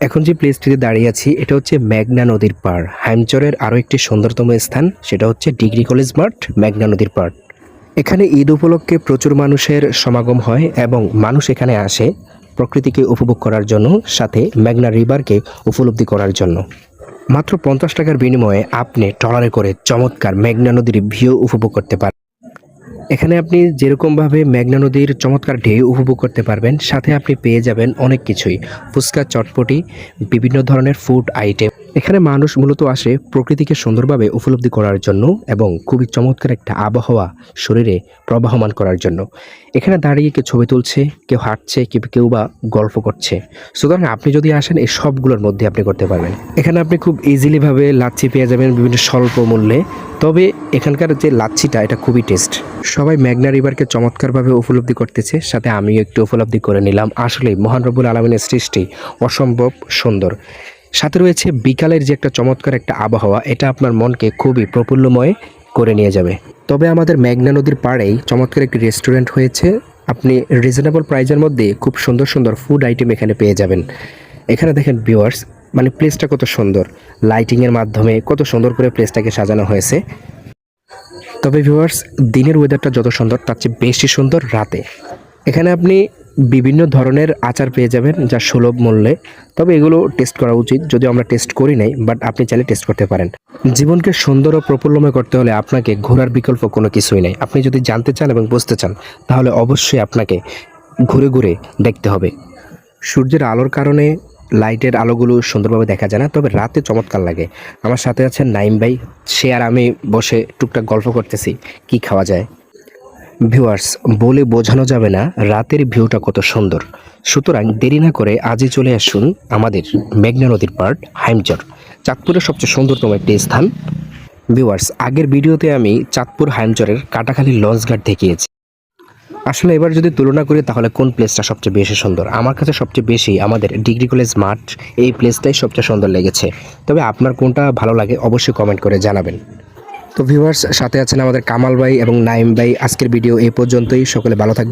এখন যে প্লেসটিতে দাঁড়িয়ে আছি, এটা হচ্ছে মেঘনা নদীর পাড়। হাইমচরের আরও একটি সুন্দরতম স্থান, সেটা হচ্ছে ডিগ্রি কলেজ মাঠ, মেঘনা নদীর পাড়। এখানে ঈদ উপলক্ষে প্রচুর মানুষের সমাগম হয় এবং মানুষ এখানে আসে প্রকৃতিকে উপভোগ করার জন্য, সাথে মেঘনা রিভারকে উপলব্ধি করার জন্য। মাত্র পঞ্চাশ টাকার বিনিময়ে আপনি ট্রলারে করে চমৎকার মেঘনা নদীর ভিউ উপভোগ করতে পারেন এখানে আপনি যেরকমভাবে মেঘনা নদীর চমৎকার ঢেউ উপভোগ করতে পারবেন, সাথে আপনি পেয়ে যাবেন অনেক কিছুই। ফুচকা, চটপটি, বিভিন্ন ধরনের ফুড আইটেম এখানে মানুষ মূলত আসে প্রকৃতিকে সুন্দরভাবে উপলব্ধি করার জন্য এবং খুবই চমৎকার একটা আবহাওয়া শরীরে প্রবাহমান করার জন্য। এখানে দাঁড়িয়ে কেউ ছবি তুলছে, কেউ হাঁটছে, কেউ বা গল্প করছে। সুতরাং আপনি যদি আসেন, এই সবগুলোর মধ্যে আপনি করতে পারবেন। এখানে আপনি খুব ইজিলিভাবে লাচ্ছি পেয়ে যাবেন বিভিন্ন স্বল্প মূল্যে। তবে এখানকার যে লাচ্ছিটা, এটা খুবই টেস্ট সবাই ম্যাগনা রিভারকে চমৎকারভাবে উপলব্ধি করতেছে। সাথে আমিও একটু উপলব্ধি করে নিলাম। আসলে মহান রবুল আলমিনের সৃষ্টি অসম্ভব সুন্দর। সাথে রয়েছে বিকালের যে একটা চমৎকার একটা আবহাওয়া, এটা আপনার মনকে খুবই প্রফুল্লময় করে নিয়ে যাবে। তবে আমাদের মেঘনা নদীর পাড়েই চমৎকার একটি রেস্টুরেন্ট হয়েছে। আপনি রিজনেবল প্রাইজের মধ্যে খুব সুন্দর সুন্দর ফুড আইটেম এখানে পেয়ে যাবেন। এখানে দেখেন ভিউয়ার্স মানে প্লেসটা কত সুন্দর। লাইটিংয়ের মাধ্যমে কত সুন্দর করে প্লেসটাকে সাজানো হয়েছে। তবে ভিউয়ার্স দিনের ওয়েদারটা যত সুন্দর, তার চেয়ে বেশি সুন্দর রাতে। এখানে আপনি বিভিন্ন ধরনের আচার পেয়ে যাবেন যা সুলভ মূল্যে। তবে এগুলো টেস্ট করা উচিত, যদিও আমরা টেস্ট করি নাই বাট আপনি চাইলে টেস্ট করতে পারেন। জীবনকে সুন্দর ও প্রফুল্লময় করতে হলে আপনাকে ঘোরার বিকল্প কোনো কিছুই নেই। আপনি যদি জানতে চান এবং বুঝতে চান, তাহলে অবশ্যই আপনাকে ঘুরে ঘুরে দেখতে হবে। সূর্যের আলোর কারণে লাইটের আলোগুলো সুন্দরভাবে দেখা যায় না, তবে রাতে চমৎকার লাগে। আমার সাথে আছেন নাইম ভাই। সে আর আমি বসে টুকটাক গল্প করতেছি, কি খাওয়া যায়? ভিউয়ার্স বলে বোঝানো যাবে না রাতের ভিউটা কত সুন্দর। সুতরাং দেরি না করে আজই চলে আসুন আমাদের মেঘনা নদীর পার্ট হাইমচর, চাঁদপুরের সবচেয়ে সুন্দরতম একটি স্থান। ভিউয়ার্স আগের ভিডিওতে আমি চাঁদপুর হাইমচরের কাটাখালী লঞ্চ ঘাট দেখিয়েছি। আসলে এবার যদি তুলনা করি তাহলে কোন প্লেসটা সবচেয়ে বেশি সুন্দর? আমার কাছে সবচেয়ে বেশি আমাদের ডিগ্রি কলেজ মাঠ, এই প্লেসটাই সবচেয়ে সুন্দর লেগেছে। তবে আপনার কোনটা ভালো লাগে অবশ্যই কমেন্ট করে জানাবেন। তো ভিউয়ার্স সাথে আছেন আমাদের কামাল ভাই এবং নাইম ভাই। আজকের ভিডিও এই পর্যন্তই। সকলে ভালো থাকবে